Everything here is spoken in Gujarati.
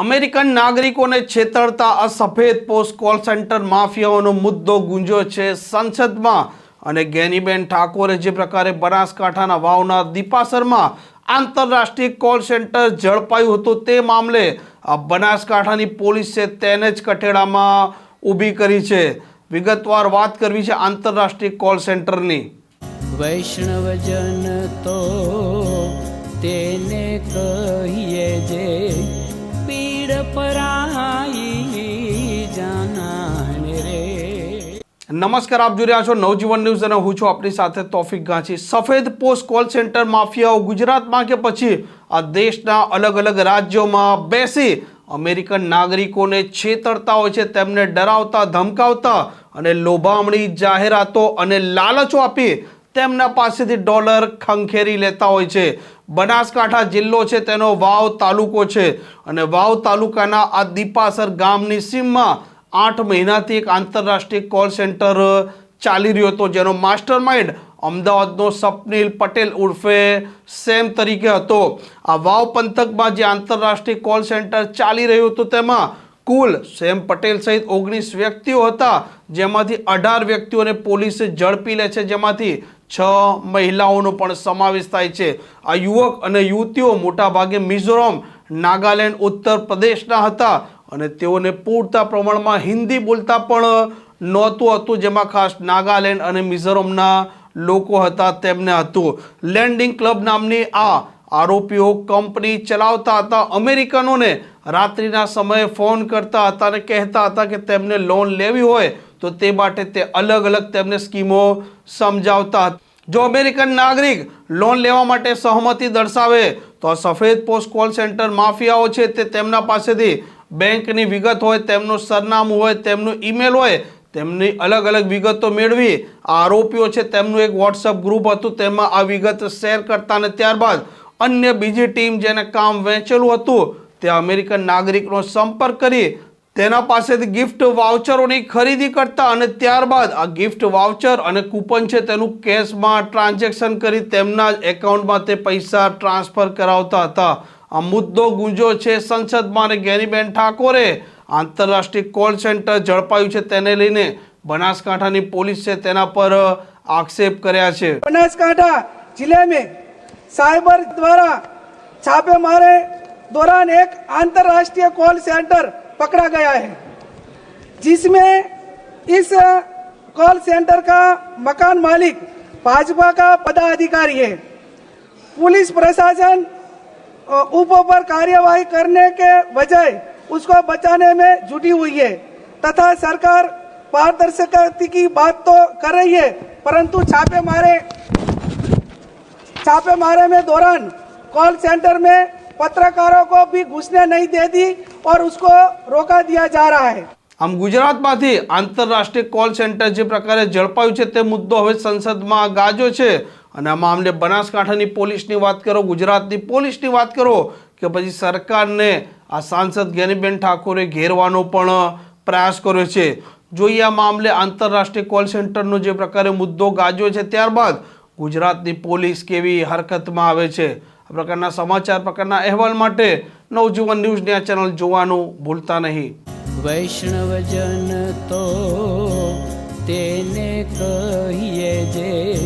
અમેરિકન નાગરિકોને છેતરતા આ સફેદ પોસ્ટ કોલ સેન્ટર માફિયાઓનો મુદ્દો ગુંજ્યો છે સંસદમાં. અને ગેનીબેન ઠાકોરે જે પ્રકારે બનાસકાંઠાના વાવના દીપાસરમાં આંતરરાષ્ટ્રીય કોલ સેન્ટર ઝડપાયું હતું તે મામલે આ બનાસકાંઠાની પોલીસે તેને જ કઠેડામાં ઊભી કરી છે. વિગતવાર વાત કરવી છે આંતરરાષ્ટ્રીય કોલ સેન્ટરની. વૈષ્ણવજન તો તેને કહીએ જે પરાઈ જાનાને રે. નમસ્કાર, આપ જોઈ રહ્યા છો નવજીવન ન્યૂઝ અને હું છું આપણી સાથે તોફિક ગાંચી. સફેદ પોસ્ટ કોલ સેન્ટર માફિયાઓ ગુજરાતમાં કે પછી આ દેશના અલગ અલગ રાજ્યોમાં બેસી અમેરિકન નાગરિકોને છેતરતા હોય છે, તેમને ડરાવતા, ધમકાવતા અને લોભામણી જાહેરાતો અને લાલચો આપી તેમના પાસેથી ડોલર ખંખેરી લેતા હોય છે. બનાસકાંઠા જિલ્લો છે, તેનો વાવ તાલુકો છે. અને વાવ તાલુકાના આ દીપાસર ગામની સીમમાં આઠ મહિનાથી એક આંતરરાષ્ટ્રીય કોલ સેન્ટર ચાલી રહ્યો હતો, જેનો માસ્ટર માઇન્ડ અમદાવાદનો સપનીલ પટેલ ઉર્ફે સેમ તરીકે હતો. આ વાવ પંથકમાં જે આંતરરાષ્ટ્રીય કોલ સેન્ટર ચાલી રહ્યું હતું, તેમાં કુલ સેમ પટેલ સહિત ઓગણીસ વ્યક્તિઓ હતા. જેમાંથી અઢાર વ્યક્તિઓને પોલીસે ઝડપી લે છે. જેમાંથી છ મહિલાઓનો પણ સમાવેશ થાય છે. આ યુવક અને યુવતીઓ મોટાભાગે મિઝોરમ, નાગાલેન્ડ, ઉત્તર પ્રદેશના હતા અને તેઓને પૂરતા પ્રમાણમાં હિન્દી બોલતા પણ નહોતું હતું. જેમાં ખાસ નાગાલેન્ડ અને મિઝોરમના લોકો હતા તેમને હતું. લેન્ડિંગ ક્લબ નામની આ આરોપીઓ કંપની ચલાવતા હતા. અમેરિકનોને રાત્રિના સમયે ફોન કરતા હતા અને કહેતા હતા કે તેમને લોન લેવી હોય તો તે માટે તે અલગ અલગ તેમને સ્કીમો સમજાવતા જો અમેરિકન નાગરિક લોન લેવા માટે સહમતિ દર્શાવે તો સફેદ પોસ્ટ કોલ સેન્ટર માફિયાઓ છે તે તેમના પાસેથી બેંકની વિગત હોય, તેમનું સરનામું હોય, તેમનું ઈમેલ હોય, તેમની અલગ અલગ વિગતો મેળવી. આરોપીઓ છે, તેમનું એક વોટ્સઅપ ગ્રુપ હતું, તેમાં આ વિગત શેર કરતા અને ત્યારબાદ અન્ય બીજી ટીમ જેને કામ વહેંચેલું હતું, તે અમેરિકન નાગરિકનો સંપર્ક કરી તેના પાસેથી ગિફ્ટ વાઉચરોની ખરીદી કરતા અને ત્યારબાદ આ ગિફ્ટ વાઉચર અને કૂપન છે તેનું કેશમાં ટ્રાન્ઝેક્શન કરી તેમના જ એકાઉન્ટમાં તે પૈસા ટ્રાન્સફર કરાવતા હતા. આ મુદ્દો ગુંજો છે સંસદમાં અને ગેનીબેન ઠાકોરે. આંતરરાષ્ટ્રીય કોલ સેન્ટર ઝડપાયું છે તેને લઈને. બનાસકાંઠાની પોલીસ છે તેના પર આક્ષેપ કર્યા છે. બનાસકાંઠા જિલ્લા મેં साइबर द्वारा छापे मारे दौरान एक अंतर्राष्ट्रीय कॉल सेंटर पकड़ा गया है जिसमें इस कॉल सेंटर का मकान मालिक भाजपा का पदाधिकारी है। पुलिस प्रशासन अ, पर कार्यवाही करने के बजाय उसको बचाने में जुटी हुई है तथा सरकार पारदर्शिता की बात तो कर रही है परंतु छापे मारे छापे मारे में दौरान कॉल सेंटर में पत्रकारों को भी घुसने नहीं देती और उसको रोका दिया जा रहा है આમ ગુજરાતમાંથી આંતરરાષ્ટ્રીય કોલ સેન્ટર જે પ્રકારે ઝડપાયું છે તે મુદ્દો હવે સંસદમાં ગાજો છે અને આ મામલે બનાસકાંઠાની પોલીસની વાત કરો ગુજરાતની પોલીસની વાત કરો કે પછી સરકારને આ સાંસદ જ્ઞાનીબેન ઠાકોરે ઘેરવાનો પણ પ્રયાસ કર્યો છે જોઈએ આ મામલે આંતરરાષ્ટ્રીય કોલ સેન્ટરનો જે પ્રકારે મુદ્દો ગાજ્યો છે ત્યારબાદ ગુજરાતની પોલીસ કેવી હરકતમાં આવે છે? આ પ્રકારના સમાચાર, પ્રકારના અહેવાલ માટે નવજીવન ન્યૂઝની આ ચેનલ જોવાનું ભૂલતા નહીં. વૈષ્ણવજન તો તેને કહીએ જે